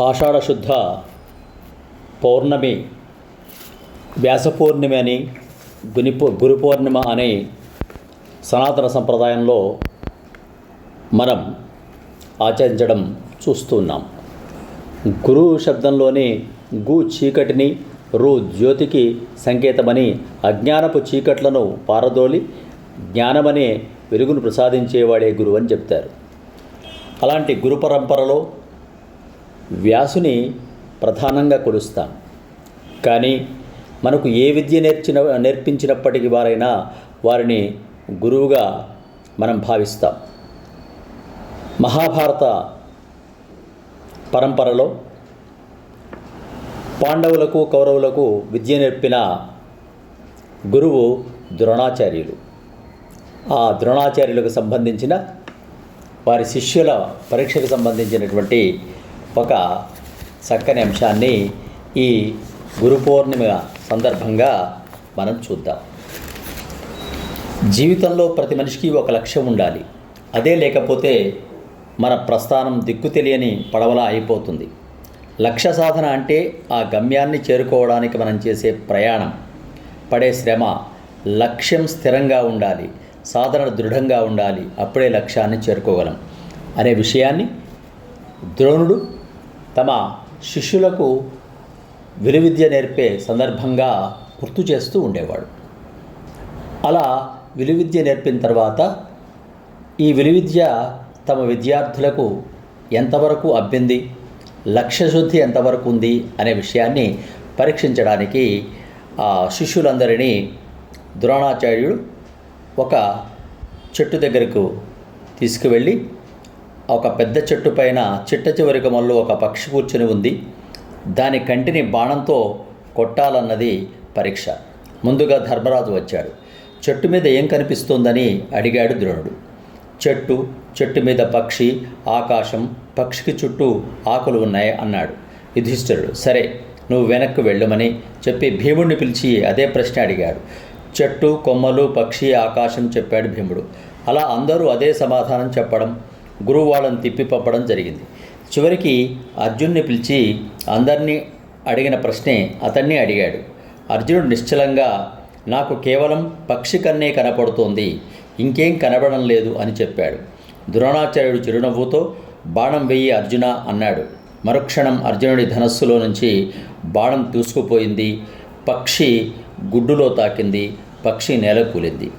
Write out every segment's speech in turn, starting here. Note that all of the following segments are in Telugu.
ఆషాఢశుద్ధ పౌర్ణమి వ్యాస పౌర్ణమి అని గుని గురు పౌర్ణిమ అనే సనాతన సంప్రదాయంలో మనం ఆచరించడం చూస్తున్నాం గురు శబ్దంలోని గు చీకటిని రు జ్యోతికి సంకేతమని అజ్ఞానపు చీకట్లను పారదోలి జ్ఞానమనే వెలుగును ప్రసాదించేవాడే గురువు అని చెప్తారు. అలాంటి గురు పరంపరలో వ్యాసుని ప్రధానంగా కొలుస్తాం కానీ మనకు ఏ విద్య నేర్చిన నేర్పించినప్పటికీ వారైనా వారిని గురువుగా మనం భావిస్తాం. మహాభారత పరంపరలో పాండవులకు కౌరవులకు విద్య నేర్పిన గురువు ద్రోణాచార్యులు. ఆ ద్రోణాచార్యులకు సంబంధించిన వారి శిష్యుల పరీక్షకు సంబంధించినటువంటి ఒక చక్కని అంశాన్ని ఈ గురు పౌర్ణిమ సందర్భంగా మనం చూద్దాం. జీవితంలో ప్రతి మనిషికి ఒక లక్ష్యం ఉండాలి. అదే లేకపోతే మన ప్రస్థానం దిక్కు తెలియని పడవలా అయిపోతుంది. లక్ష్య సాధన అంటే ఆ గమ్యాన్ని చేరుకోవడానికి మనం చేసే ప్రయాణం. పడే శ్రమ లక్ష్యం స్థిరంగా ఉండాలి. సాధన దృఢంగా ఉండాలి. అప్పుడే లక్ష్యాన్ని చేరుకోగలం. అనే విషయాన్ని ద్రోణుడు తమ శిష్యులకు విలువిద్య నేర్పే సందర్భంగా గుర్తు చేస్తూ ఉండేవాడు. అలా విలువిద్య నేర్పిన తర్వాత ఈ విలువిద్య తమ విద్యార్థులకు ఎంతవరకు అబ్బింది లక్ష్యశుద్ధి ఎంతవరకు ఉంది అనే విషయాన్ని పరీక్షించడానికి ఆ శిష్యులందరినీ ద్రోణాచార్యుడు ఒక చెట్టు దగ్గరకు తీసుకువెళ్ళి ఒక పెద్ద చెట్టు పైన చిట్ట చివరి కొమ్మల్లో ఒక పక్షి కూర్చుని ఉంది. దాని కంటిని బాణంతో కొట్టాలన్నది పరీక్ష. ముందుగా ధర్మరాజు వచ్చాడు. చెట్టు మీద ఏం కనిపిస్తోందని అడిగాడు ద్రోణుడు. చెట్టు చెట్టు మీద పక్షి ఆకాశం పక్షికి చుట్టూ ఆకులు ఉన్నాయి అన్నాడు యుధిష్ఠరుడు. సరే నువ్వు వెనక్కు వెళ్ళమని చెప్పి భీముడిని పిలిచి అదే ప్రశ్న అడిగాడు. చెట్టు కొమ్మలు పక్షి ఆకాశం చెప్పాడు భీముడు. అలా అందరూ అదే సమాధానం చెప్పడం గురువు వాళ్ళని తిప్పి పంపడం జరిగింది. చివరికి అర్జున్ని పిలిచి అందరినీ అడిగిన ప్రశ్నే అతన్ని అడిగాడు. అర్జునుడు నిశ్చలంగా నాకు కేవలం పక్షి కన్నే కనపడుతోంది. ఇంకేం కనబడడం లేదు అని చెప్పాడు. ద్రోణాచార్యుడు చిరునవ్వుతో బాణం వెయ్యి అర్జున అన్నాడు. మరుక్షణం అర్జునుడి ధనస్సులో నుంచి బాణం దూసుకుపోయింది పక్షి గుడ్డులో తాకింది. పక్షి నేల కూలింది.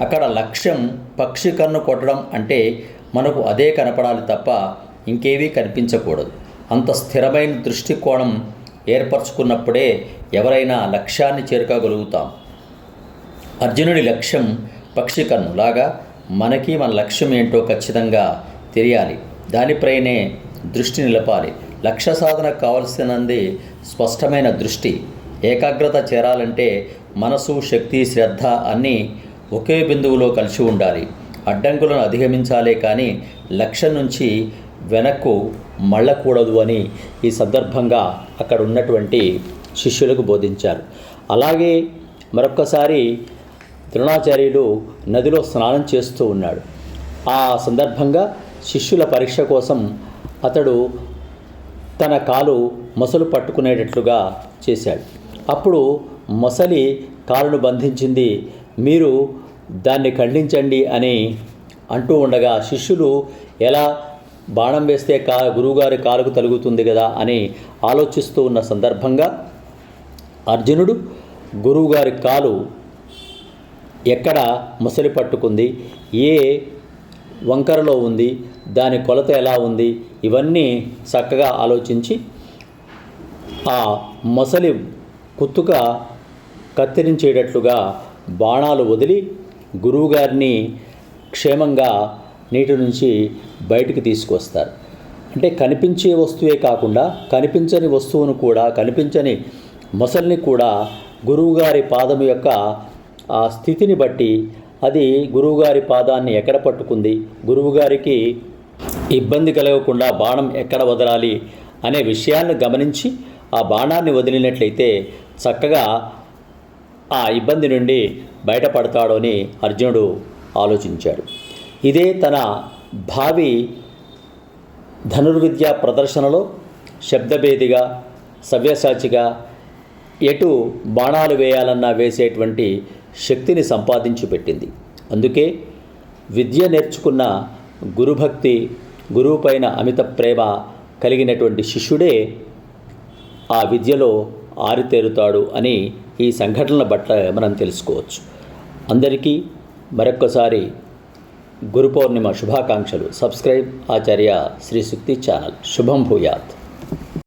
అక్కడ లక్ష్యం పక్షి కన్ను కొట్టడం అంటే మనకు అదే కనపడాలి తప్ప ఇంకేవీ కనిపించకూడదు. అంత స్థిరమైన దృష్టికోణం ఏర్పరచుకున్నప్పుడే ఎవరైనా లక్ష్యాన్ని చేరుకోగలుగుతాం. అర్జునుడి లక్ష్యం పక్షి కన్నులాగా మనకి మన లక్ష్యం ఏంటో ఖచ్చితంగా తెలియాలి. దానిపైనే దృష్టి నిలపాలి. లక్ష్య సాధనకు కావలసినది స్పష్టమైన దృష్టి. ఏకాగ్రత చేరాలంటే మనసు శక్తి శ్రద్ధ అన్నీ ఒకే బిందువులో కలిసి ఉండాలి. అడ్డంకులను అధిగమించాలే కానీ లక్ష్యం నుంచి వెనక్కు మళ్ళకూడదు అని ఈ సందర్భంగా అక్కడ ఉన్నటువంటి శిష్యులకు బోధించారు. అలాగే మరొక్కసారి ద్రోణాచార్యులు నదిలో స్నానం చేస్తూ ఉన్నాడు. ఆ సందర్భంగా శిష్యుల పరీక్ష కోసం అతడు తన కాలు మొసలు పట్టుకునేటట్లుగా చేశాడు. అప్పుడు మొసలి కాలును బంధించింది మీరు దాన్ని ఖండించండి అని అంటూ ఉండగా శిష్యులు ఎలా బాణం వేస్తే కా గురువుగారి కాలుకు తలుగుతుంది కదా? అని ఆలోచిస్తూ ఉన్న సందర్భంగా అర్జునుడు గురువుగారి కాలు ఎక్కడ ముసలి పట్టుకుంది? ఏ వంకరలో ఉంది? దాని కొలత ఎలా ఉంది? ఇవన్నీ చక్కగా ఆలోచించి ఆ మొసలి కుత్తుక కత్తిరించేటట్లుగా బాణాలు వదిలి గురువుగారిని క్షేమంగా నీటి నుంచి బయటికి తీసుకొస్తారు. అంటే కనిపించే వస్తువే కాకుండా కనిపించని వస్తువును కూడా కనిపించని మొసల్ని కూడా గురువుగారి పాదం యొక్క ఆ స్థితిని బట్టి అది గురువుగారి పాదాన్ని ఎక్కడ పట్టుకుంది గురువుగారికి ఇబ్బంది కలగకుండా బాణం ఎక్కడ వదలాలి అనే విషయాన్ని గమనించి ఆ బాణాన్ని వదిలినట్లయితే చక్కగా ఆ ఇబ్బంది నుండి బయటపడతాడు అని అర్జునుడు ఆలోచించాడు. ఇదే తన భావి ధనుర్విద్య ప్రదర్శనలో శబ్దభేదిగా సవ్యసాచిగా ఎటు బాణాలు వేయాలన్నా వేసేటువంటి శక్తిని సంపాదించి పెట్టింది. అందుకే విద్య నేర్చుకున్న గురుభక్తి గురువు పైన అమిత ప్రేమ కలిగినటువంటి శిష్యుడే ఆ విద్యలో ఆరితేరుతాడు అని ఈ సంఘటనల బట్ల మనం తెలుసుకోవచ్చు. అందరికీ మరొక్కసారి గురు పౌర్ణిమ శుభాకాంక్షలు. Subscribe Acharya Sri Shukti channel. శుభం భూయాత్.